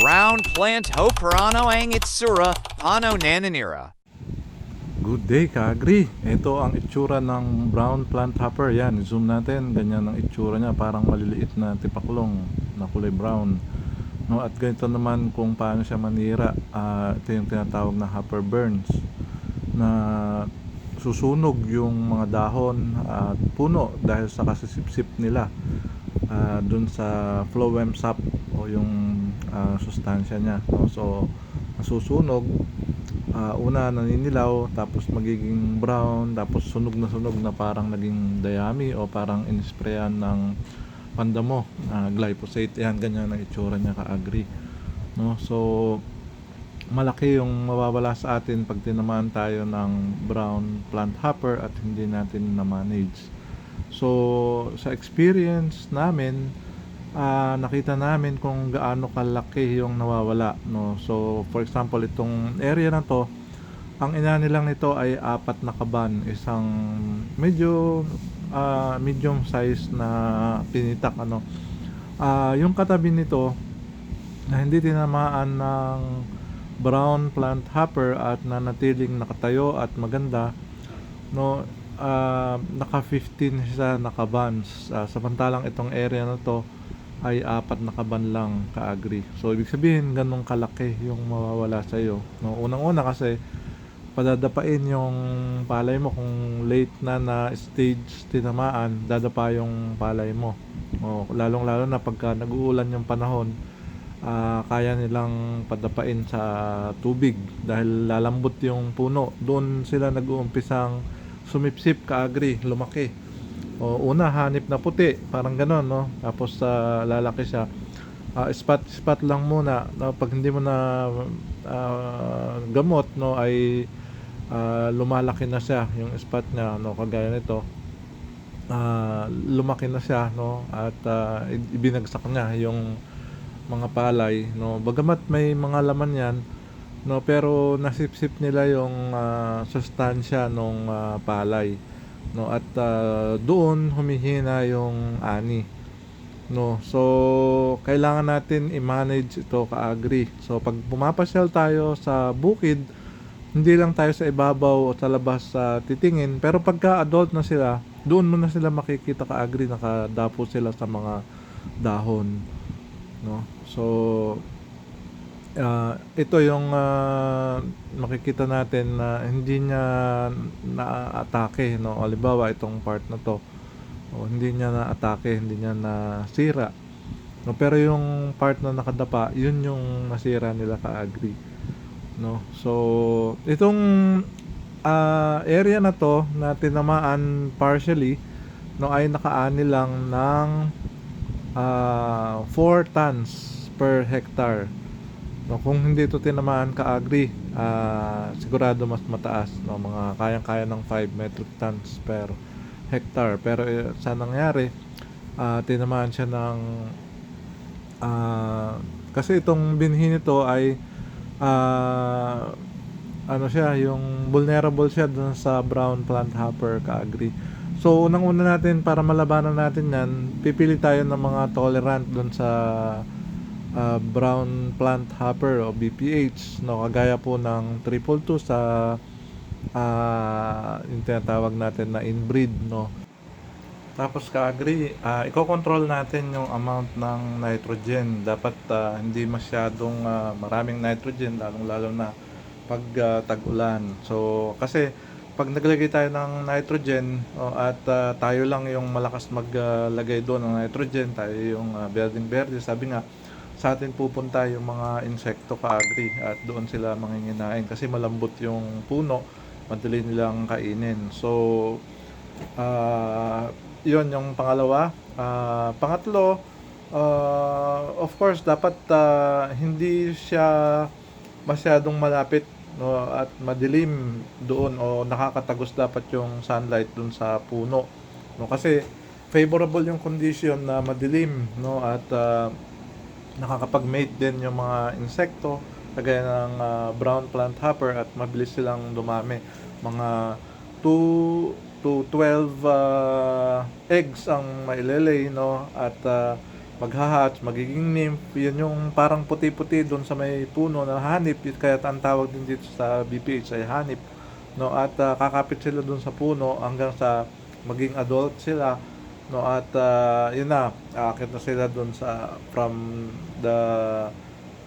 brown plant ho parano ang itsura ano nananira. Good day, Kaagri. Ito ang itsura ng brown plant hopper. Yan, zoom natin. Ganyan ang itsura niya. Parang maliliit na tipaklong na kulay brown. No, at ganito naman kung paano siya manira. Ah, ito yung tinatawag na hopper burns na susunog yung mga dahon at puno dahil sa kasisipsip nila ah, dun sa phloem sap o yung ah, sustansya niya. No? So, nasusunog Ah, una naninilaw tapos magiging brown tapos sunog na sunog na parang naging dayami o parang inisprayan ng pandamo ah, glyphosate yan ganyan ang itsura niya ka-agri no so malaki yung mawawala sa atin pag tinamaan tayo ng brown plant hopper at hindi natin na manage so sa experience namin ah, nakita namin kung gaano kalaki yung nawawala no? So for example itong area na to ang ina nilang nito ay apat na kaban. Isang medyo ah, medium size na pinitak ano? Ah, yung katabi nito na hindi tinamaan ng brown plant hopper at nanatiling nakatayo at maganda no? Ah, naka 15 siya nakabans Ah, samantalang itong area na to ay apat na kaban lang kaagri. So ibig sabihin ganun kalaki yung mawawala sa iyo. No, unang-una kasi padadapain yung palay mo kung late na na stage tinamaan, dadapa yung palay mo. O lalong-lalo na pagka nag-uulan yung panahon, ah, kaya nilang padapain sa tubig dahil lalambot yung puno. Doon sila nag-uumpisang sumipsip kaagri, lumaki. O una hanip na puti, parang gano'n no. Tapos sa lalaki siya. Ah, spot spot lang muna no? pag hindi mo na ah, gamot no? Ay ah, lumalaki na siya yung spot niya no? Kagaya nito. Ah, lumaki na siya no? At i- ibinagsak niya yung mga palay no? Bagamat may mga laman yan no? Pero nasipsip nila yung ah, sustansya ng palay no at ah, doon humihina yung ani. No so kailangan natin i-manage ito kaagri. So pag pumapasyal tayo sa bukid hindi lang tayo sa ibabaw o sa labas sa titingin. Pero pagka adult na sila doon mo na sila makikita kaagri. Nakadapo sila sa mga dahon. No so ah, ito yung ah, makikita natin na hindi niya na-atake no? Halimbawa itong part na to. O hindi niya na-atake hindi niya nasira. No pero yung part na nakadapa yun yung nasira nila ka-agree no? So itong ah, area na to na tinamaan partially no ay nakaani lang ng ah, 4 tons per hectare no kung hindi ito tinamaan ka-agri ah, sigurado mas mataas no? Mga kayang-kaya ng 5 metric tons per hectare. Pero eh, sa nangyari ah, tinamaan siya ng ah, kasi itong binhi nito ay ah, ano siya yung vulnerable siya dun sa brown plant hopper ka-agri. So unang-una natin para malabanan natin yan pipili tayo ng mga tolerant dun sa ah, brown plant hopper o BPH no kagaya po ng triple 2 sa ah yung tinatawag natin na inbreed no tapos ka-agree, ah iko-control natin yung amount ng nitrogen. Dapat ah, hindi masyadong ah, maraming nitrogen, lalong-lalo na pag ah, tag-ulan. So, kasi pag naglagay tayo ng nitrogen oh, at ah, tayo lang yung malakas maglagay doon ng nitrogen, tayo yung uh, berdeng-berde, sabi nga, sa atin pupunta yung mga insekto ka-agri at doon sila manginginain kasi malambot yung puno, madali nilang kainin. So, ah yun yung pangalawa. Ah, pangatlo, ah, of course, dapat ah, hindi siya masyadong malapit no, at madilim doon o nakakatagos dapat yung sunlight doon sa puno. No, kasi favorable yung condition na madilim no, at ah, nakakapag-mate din yung mga insekto kagaya ng ah, brown plant hopper at mabilis silang dumami. Mga 2 to 12 ah, eggs ang mailelay no at ah, maghahatch, magiging nymph, yun yung parang puti-puti doon sa may puno na hanip, kaya ang tawag din dito sa BPH ay hanip. No, at ah, kakapit sila doon sa puno hanggang sa maging adult sila. No, at ah, yun na, aakit na sila doon sa from the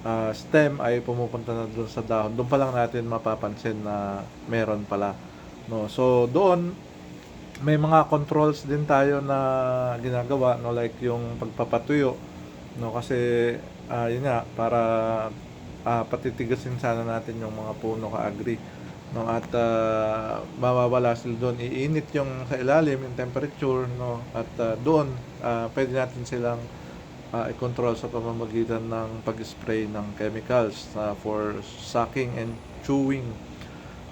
ah, stem ay pumupunta na doon sa dahon. Doon pa lang natin mapapansin na meron pala. No, so doon may mga controls din tayo na ginagawa no like yung pagpapatuyo no kasi ah, yun nga para ah, patitigasin sana natin yung mga puno ka agri no at ah, mawawala sila doon. Iinit yung sa ilalim yung temperature no? At ah, doon ah, pwede natin silang ah, i-control sa pamamagitan ng pag-spray ng chemicals ah, for sucking and chewing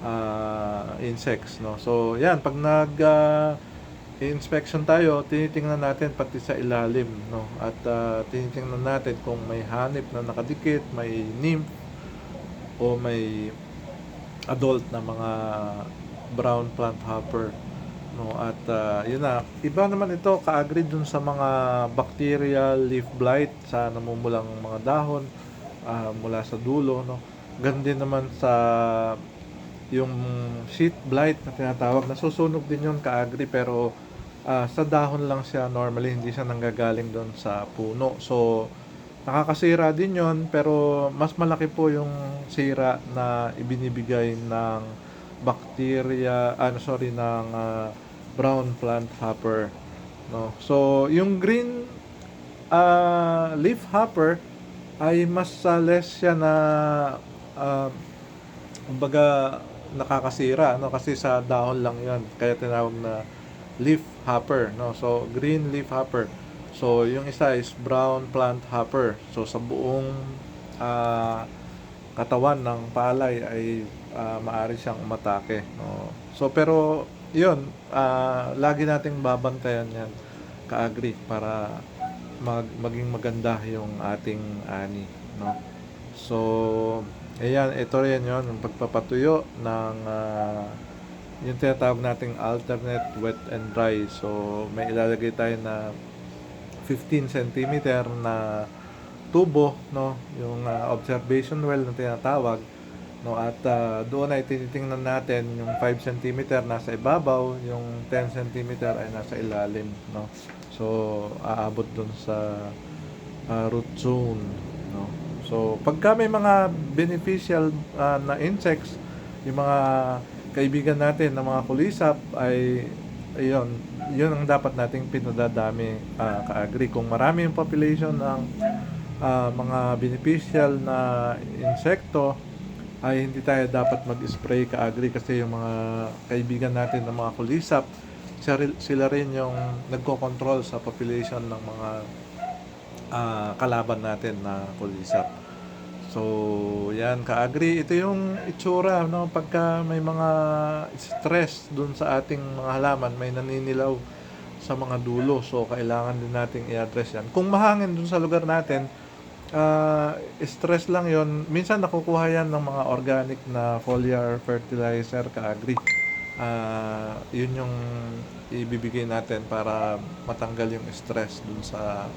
uh, insects no? So yan pag nag uh, inspection tayo tinitingnan natin pati sa ilalim no? At uh, tinitingnan natin kung may hanip na nakadikit may nymph o may adult na mga brown plant hopper no? At uh, yun na iba naman ito kaagri dun sa mga bacterial leaf blight sa namumulang mga dahon ah, mula sa dulo no? Ganun din naman sa yung sheet blight na tinatawag. Nasusunog din yun kaagri pero ah, sa dahon lang siya normally hindi siya nanggagaling doon sa puno. So nakakasira din yon pero mas malaki po yung sira na ibinibigay ng bacteria ano sorry ng ah, brown plant hopper no? So yung green ah, leaf hopper ay mas ah, less siya na ah, kumbaga nakakasira no? Kasi sa dahon lang 'yon kaya tinawag na leaf hopper no? So green leaf hopper so yung isa is brown plant hopper. So sa buong ah, katawan ng palay ay ah, maari siyang umatake no? So pero yun ah, lagi nating babantayan yan kaagri para mag, maging maganda yung ating ani no? So Ayan, ito rin yun, yung pagpapatuyo ng ah, yung tinatawag nating alternate wet and dry. So, may ilalagay tayo na 15 cm na tubo, no? Yung ah, observation well na tinatawag. No, at ah, doon ay tinitingnan natin yung 5 cm nasa ibabaw, yung 10 cm ay nasa ilalim, no? So, aabot doon sa ah, root zone, no? So, pagka may mga beneficial ah, na insects, yung mga kaibigan natin na mga kulisap ay ayun, yun ang dapat nating pinadadami ah, kaagri. Kung marami yung population ng ah, mga beneficial na insekto, ay hindi tayo dapat mag-spray kaagri kasi yung mga kaibigan natin na mga kulisap, sila rin- yung nagko-control sa population ng mga ah, kalaban natin na kulisap. So, yan, kaagri. Ito yung itsura, no? Pagka may mga stress dun sa ating mga halaman, may naninilaw sa mga dulo. So, kailangan din nating i-address yan. Kung mahangin dun sa lugar natin, ah, stress lang yon Minsan nakukuha yan ng mga organic na foliar fertilizer, kaagri. Ah, yun yung ibibigay natin para matanggal yung stress dun sa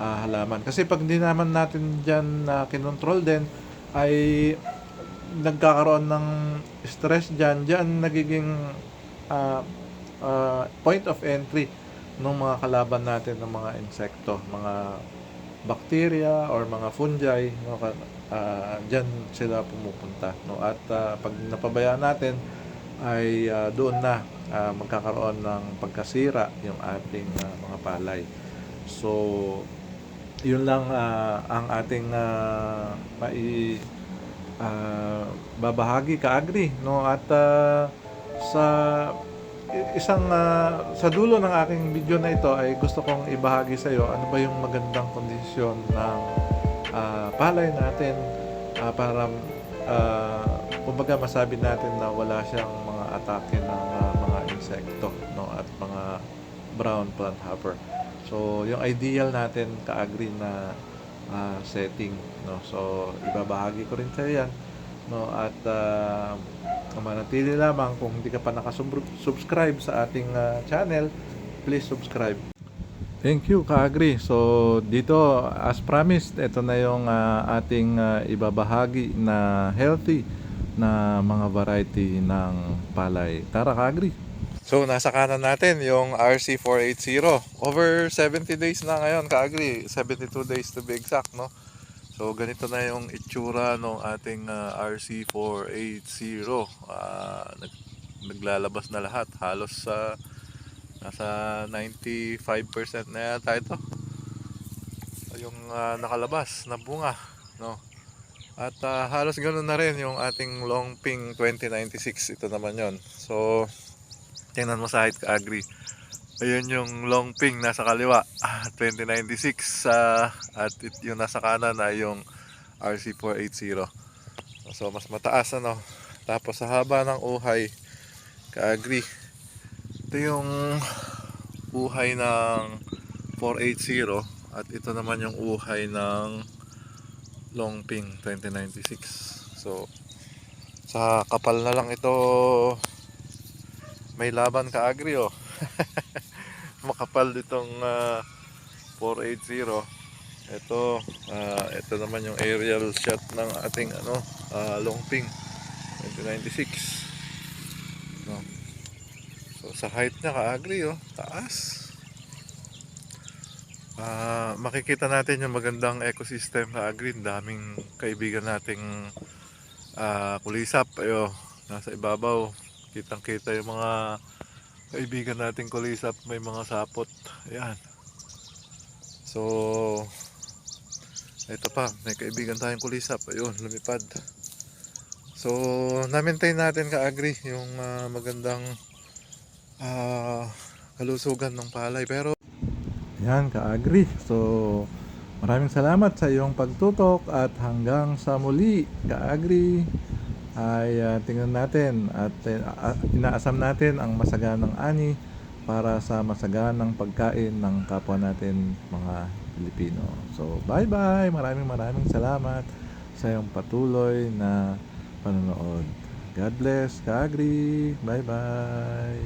ah, halaman. Kasi pag hindi naman natin dyan na kinontrol din, ay nagkakaroon ng stress dyan, dyan nagiging ah, ah, point of entry ng mga kalaban natin ng mga insekto, mga bacteria or mga fungi, no, ka- ah, dyan sila pumupunta. No? At ah, pag napabayaan natin, ay ah, doon na ah, magkakaroon ng pagkasira yung ating ah, mga palay. So, yun lang ah, ang ating uh, mai ah, babahagi kaagri no? At ah, sa isang ah, sa dulo ng aking video na ito ay gusto kong ibahagi sa iyo ano ba yung magandang kondisyon ng ah, palay natin ah, para ah, kumbaga masabi natin na wala siyang mga atake ng ah, mga insekto no? At mga brown plant hopper So, yung ideal natin ka-agree na ah, setting, no. So, ibabahagi ko rin sa 'yan, no. At uh, manatili lamang kung hindi ka pa nakasubscribe sa ating ah, channel, please subscribe. Thank you, Kaagri. So, dito, as promised, ito na yung ah, ating ah, ibabahagi na healthy na mga variety ng palay. Tara, Kaagri. So, nasa kanan natin yung RC480. Over 70 days na ngayon, Kaagri. 72 days to be exact, no? So, ganito na yung itsura ng ating ah, RC480. Ah, nag, naglalabas na lahat. Halos sa Nasa 95% na yata ito. Yung ah, nakalabas na bunga, no. At ah, halos ganoon na rin yung ating Longping 2096. Ito naman 'yon. So tingnan mo sa height ka-agree. Ayun yung Longping nasa kaliwa, ah, 2096 ah, at it, yung nasa kanan ay yung RC480. So mas mataas ano. Tapos sa haba ng uhay, ka-agree. Ito yung uhay ng 480 at ito naman yung uhay ng Longping 2096. So sa kapal na lang ito may laban ka agri oh. Makapal itong ah, 480. Ito ah, ito naman yung aerial shot ng ating ano ah, Longping 2096. No. So sa height niya kaagri oh, taas. Ah, makikita natin yung magandang ecosystem kaagri, Ang daming kaibigan nating ah, kulisap ayo nasa ibabaw. Kitang-kita yung mga kaibigan nating kulisap, may mga sapot. Ayan. So ito pa, may kaibigan tayong kulisap. Ayun, lumipad. So, na-maintain natin kaagri yung ah, magandang ah, kalusugan ng palay. Pero, yan kaagri. So, maraming salamat sa iyong pagtutok at hanggang sa muli kaagri ay ah, tingnan natin at ah, inaasam natin ang masaganang ani para sa masaganang pagkain ng kapwa natin mga Pilipino. So, bye-bye. Maraming maraming salamat sa iyong patuloy na panonood. God bless, Kaagri. Bye-bye.